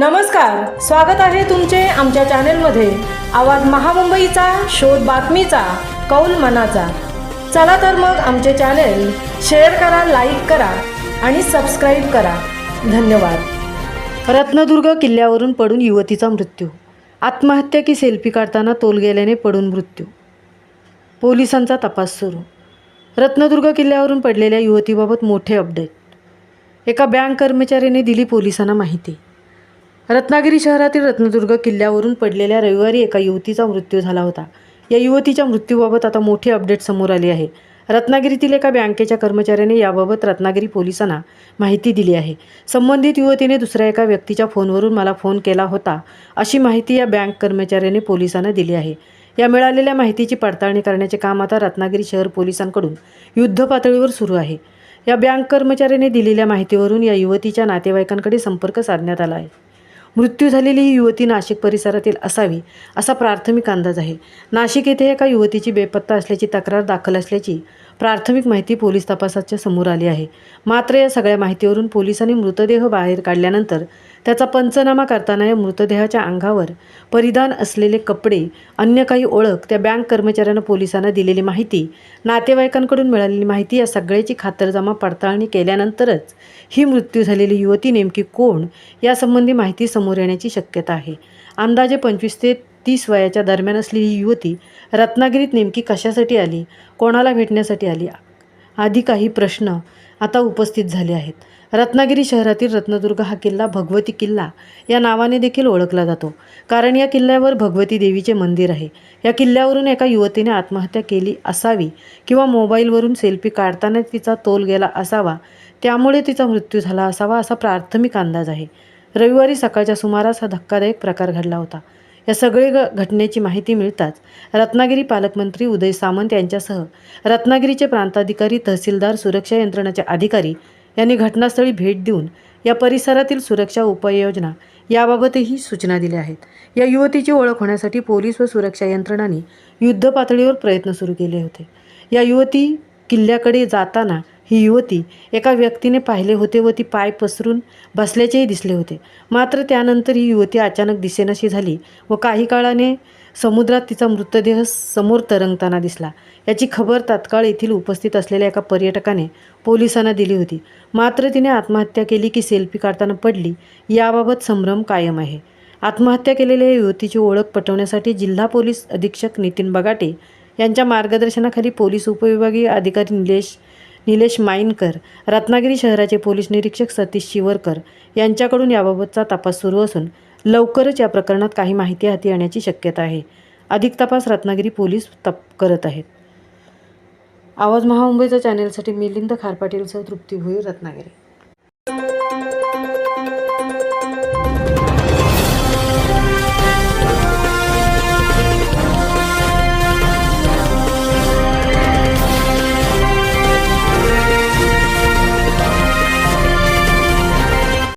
नमस्कार स्वागत आहे तुमचे आमच्या चॅनेलमध्ये. आवाज महामुंबईचा शोध बातमीचा कौल मनाचा. चला तर मग आमचे चॅनेल शेअर करा लाईक करा आणि सबस्क्राईब करा. धन्यवाद. रत्नदुर्ग किल्ल्यावरून पडून युवतीचा मृत्यू. आत्महत्या की सेल्फी काढताना तोल गेल्याने पडून मृत्यू. पोलिसांचा तपास सुरू. रत्नदुर्ग किल्ल्यावरून पडलेल्या युवतीबाबत मोठे अपडेट. एका बँक कर्मचाऱ्याने दिली पोलिसांना माहिती. रत्नागिरी शहरातील रत्नदुर्ग किल्ल्यावरून पडलेल्या रविवारी एका युवतीचा मृत्यू झाला होता. या युवतीच्या मृत्यूबाबत आता मोठी अपडेट समोर आली आहे. रत्नागिरीतील एका बँकेच्या कर्मचाऱ्याने याबाबत रत्नागिरी पोलिसांना माहिती दिली आहे. संबंधित युवतीने दुसऱ्या एका व्यक्तीच्या फोनवरून मला फोन केला होता अशी माहिती या बँक कर्मचाऱ्याने पोलिसांना दिली आहे. या मिळालेल्या माहितीची पडताळणी करण्याचे काम आता रत्नागिरी शहर पोलिसांकडून युद्ध पातळीवर सुरू आहे. या बँक कर्मचाऱ्याने दिलेल्या माहितीवरून या युवतीच्या नातेवाईकांकडे संपर्क साधण्यात आला आहे. मृत्यू झालेली ही युवती नाशिक परिसरातील असावी असा प्राथमिक अंदाज आहे. नाशिक येथे एका युवतीची बेपत्ता असल्याची तक्रार दाखल असल्याची प्राथमिक माहिती पोलीस तपासाच्या समोर आली आहे. मात्र या सगळ्या माहितीवरून पोलिसांनी मृतदेह बाहेर काढल्यानंतर त्याचा पंचनामा करताना या मृतदेहाच्या अंगावर परिधान असलेले कपडे अन्य काही ओळख त्या बँक कर्मचाऱ्यानं पोलिसांना दिलेली माहिती नातेवाईकांकडून मिळालेली माहिती या सगळ्याची खातरजमा पडताळणी केल्यानंतरच ही मृत्यू झालेली युवती नेमकी कोण यासंबंधी माहिती समोर येण्याची शक्यता आहे. अंदाजे पंचवीस ते तीस वयाच्या दरम्यान असलेली ही युवती रत्नागिरीत नेमकी कशासाठी आली? कोणाला भेटण्यासाठी आली? आधी काही प्रश्न आता उपस्थित झाले आहेत. रत्नागिरी शहरातील रत्नदुर्ग हा किल्ला भगवती किल्ला या नावाने देखील ओळखला जातो. कारण या किल्ल्यावर भगवती देवीचे मंदिर आहे. या किल्ल्यावरून एका युवतीने आत्महत्या केली असावी किंवा मोबाईलवरून सेल्फी काढताना तिचा तोल गेला असावा त्यामुळे तिचा मृत्यू झाला असावा असा प्राथमिक अंदाज आहे. रविवारी सकाळच्या सुमारास हा धक्कादायक प्रकार घडला होता. या सगळे घ घटनेची माहिती मिळताच रत्नागिरी पालकमंत्री उदय सामंत यांच्यासह रत्नागिरीचे प्रांताधिकारी तहसीलदार सुरक्षा यंत्रणाचे अधिकारी यांनी घटनास्थळी भेट देऊन या परिसरातील सुरक्षा उपाययोजना याबाबतही सूचना दिल्या आहेत. या युवतीची ओळख होण्यासाठी पोलीस व सुरक्षा यंत्रणांनी युद्ध पातळीवर प्रयत्न सुरू केले होते. या युवती किल्ल्याकडे जाताना ही युवती एका व्यक्तीने पाहिले होते व ती पाय पसरून बसल्याचेही दिसले होते. मात्र त्यानंतर ही युवती अचानक दिसेनाशी झाली व काही काळाने समुद्रात तिचा मृतदेह समोर तरंगताना दिसला. याची खबर तात्काळ येथील उपस्थित असलेल्या एका पर्यटकाने पोलिसांना दिली होती. मात्र तिने आत्महत्या केली की सेल्फी काढताना पडली याबाबत संभ्रम कायम आहे. आत्महत्या केलेल्या युवतीची ओळख पटवण्यासाठी जिल्हा पोलीस अधीक्षक नितीन बगाटे यांच्या मार्गदर्शनाखाली पोलीस उपविभागीय अधिकारी निलेश निलेश माईनकर रत्नागिरी शहराचे पोलीस निरीक्षक सतीश शिवरकर यांच्याकडून याबाबतचा तपास सुरू असून लवकरच या प्रकरणात काही माहिती हाती येण्याची शक्यता आहे. अधिक तपास रत्नागिरी पोलीस तप करत आहेत. आवाज महामुंबईच्या चॅनेलसाठी मिलिंद खारपाटीलसह तृप्ती भोईर रत्नागिरी.